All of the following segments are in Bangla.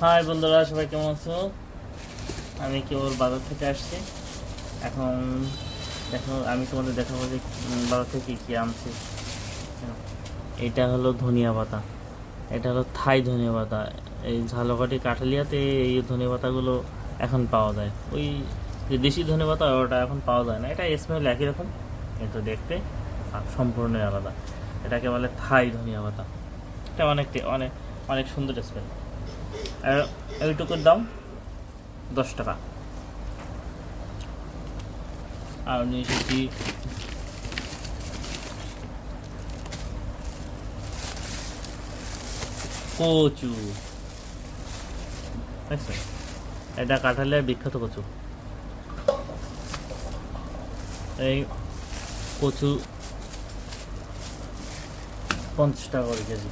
হাই বন্ধুরা, সবাই কেমন আছো? আমি কেবল বাজার থেকে আসছি? এখন দেখো, আমি তোমাদের দেখাবো যে বাজার থেকে কী আনছি। এটা হলো ধনিয়া পাতা। এটা হলো থাই ধনিয়া পাতা। এই ঝালকাঠি কাঠালিয়াতে এই ধনিয়া পাতাগুলো এখন পাওয়া যায়। ওই যে দেশি ধনিয়া পাতা, ওটা এখন পাওয়া যায় না। এটা স্মেল একই রকম, কিন্তু দেখতে সম্পূর্ণই আলাদা। এটাকে বলে থাই ধনিয়া পাতা। এটা অনেক টে- অনেক অনেক সুন্দর স্মেল এইটুকুর দাম দশ টাকা। আর নিয়ে এসেছি কচু। এটা কাঁঠালের বিখ্যাত কচু। এই কচু পঞ্চাশ টাকা করে কেজি।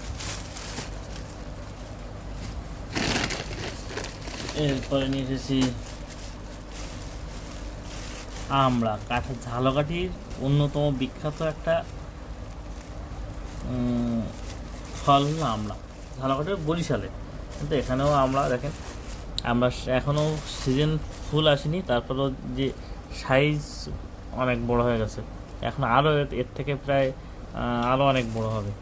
এরপরে নিয়ে এসেছি আমড়া কাঠের ঝালকাঠির অন্যতম বিখ্যাত একটা ফল হলো আমড়া ঝালকাঠির বরিশালে কিন্তু এখানেও আমরা, দেখেন, আমরা এখনও সিজন ফুল আসেনি। তারপরেও যে সাইজ অনেক বড় হয়ে গেছে। এখন আরও এর থেকে প্রায় আরও অনেক বড় হবে।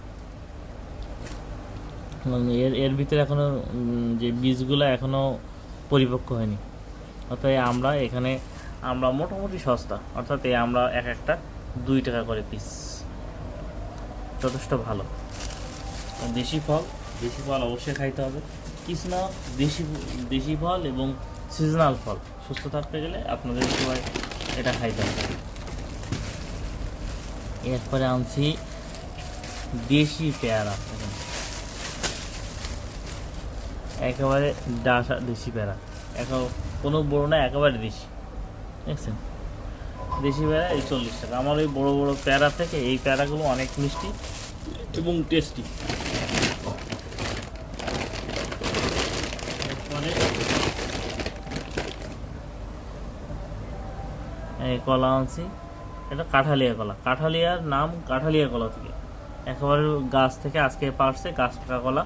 এর এর ভিতরে এখনও যে বীজগুলো এখনও পরিপক্ক হয়নি। অর্থাৎ আমরা এখানে, আমরা মোটামুটি সস্তা। অর্থাৎ এই আমরা এক একটা দুই টাকা করে পিস যথেষ্ট ভালো। দেশি ফল দেশি ফল অবশ্যই খাইতে হবে। কিছু না, দেশি দেশি ফল এবং সিজনাল ফল। সুস্থ থাকতে গেলে আপনাদের সবাই এটা খাইতে হবে। এরপরে আনছি দেশি পেয়ারা। একেবারে ডাসা দেশি পেয়ারা এখন কোনো বড় না, একেবারে দেশি। দেখছেন? দেশি পেয়ারা এই চল্লিশ টাকা। আমার ওই বড় বড় প্যারা থেকে এই প্যারাগুলো অনেক মিষ্টি এবং টেস্টি। এই কলা আনছি। এটা কাঠালিয়া কলা। কাঠালিয়ার নাম কাঠালিয়া কলা থেকে। একেবারে গাছ থেকে আজকে পারছে গাছ টাকা কলা।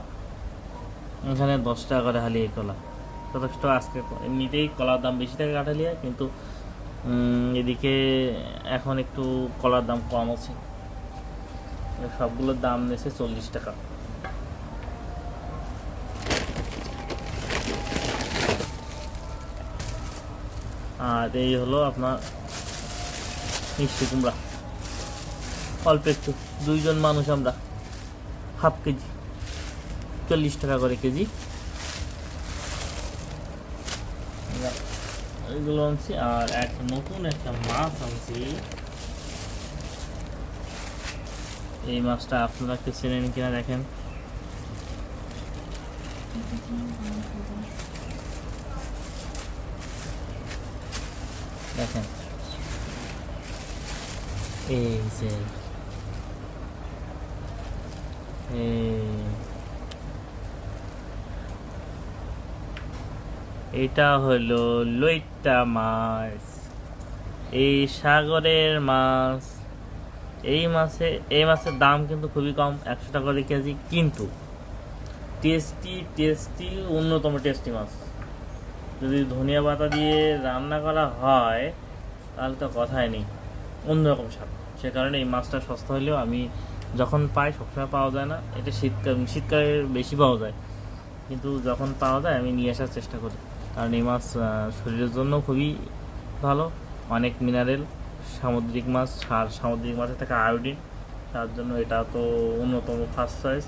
এখানে দশ টাকা করে হালিয়ে কলা। যথেষ্ট আজকে এমনিতেই কলার দাম বেশি থাকে কাঠালিয়া, কিন্তু এদিকে এখন একটু কলার দাম কম আছে। সবগুলোর দাম নিয়েছে চল্লিশ টাকা। আর এই হলো আপনার মিষ্টি কুমড়া। অল্প একটু, দুইজন মানুষ আমরা, হাফ কেজি। চল্লিশ টাকা করে কেজি। এগুলো আনছি, আর এক নতুন একটা মাছ আনছি। এই মাছটা আপনারা একটু চেনেন কিনা দেখেন। দেখেন। এই যে। এই এটা হলো লইট্টা মাছ। এই সাগরের মাছ, এই মাছে, এই মাছের দাম কিন্তু খুবই কম, একশো টাকা করে কেজি, কিন্তু টেস্টি টেস্টি, অন্যতম টেস্টি মাছ। যদি ধনিয়া পাতা দিয়ে রান্না করা হয়, তাহলে তো কথাই নেই, অন্যরকম স্বাদ। সে কারণে এই মাছটা সস্তা হলেও আমি যখন পাই, সবসময় পাওয়া যায় না। এটা শীতকাল, শীতকালে বেশি পাওয়া যায়। কিন্তু যখন পাওয়া যায়, আমি নিয়ে আসার চেষ্টা করি। কারণ এই মাছ শরীরের জন্য খুবই ভালো। অনেক মিনারেল সামুদ্রিক মাছ আর সামুদ্রিক মাছের থেকে আয়োডিন তার জন্য এটা তো অন্যতম ফার্স্ট চয়েস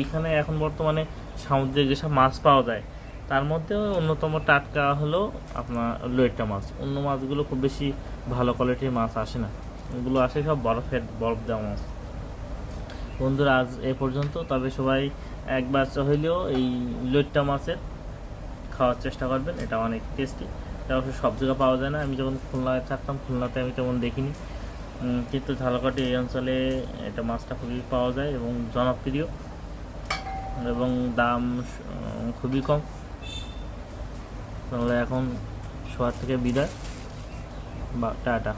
এইখানে এখন বর্তমানে সামুদ্রিক যেসব মাছ পাওয়া যায়, তার মধ্যেও অন্যতম টাটকা হলো আপনার লইট্টা মাছ। অন্য মাছগুলো খুব বেশি ভালো কোয়ালিটির মাছ আসে না। এগুলো আসে সব বরফের, বরফ দেওয়া মাছ। বন্ধুরা, আজ এ পর্যন্ত। তবে সবাই একবার হইলেও এই লইট্টা মাছের খাওয়ার চেষ্টা করবেন, এটা অনেক টেস্টি এটা অবশ্য সব জায়গায় পাওয়া যায় না। আমি যখন খুলনায় থাকতাম, খুলনাতে আমি তেমন দেখিনি। কিন্তু ঝালকাটি এই অঞ্চলে এটা মাছটা খুবই পাওয়া যায় এবং জনপ্রিয়। এবং দাম খুবই কম। তাহলে এখন শহর থেকে বিদায়। বা টাটা।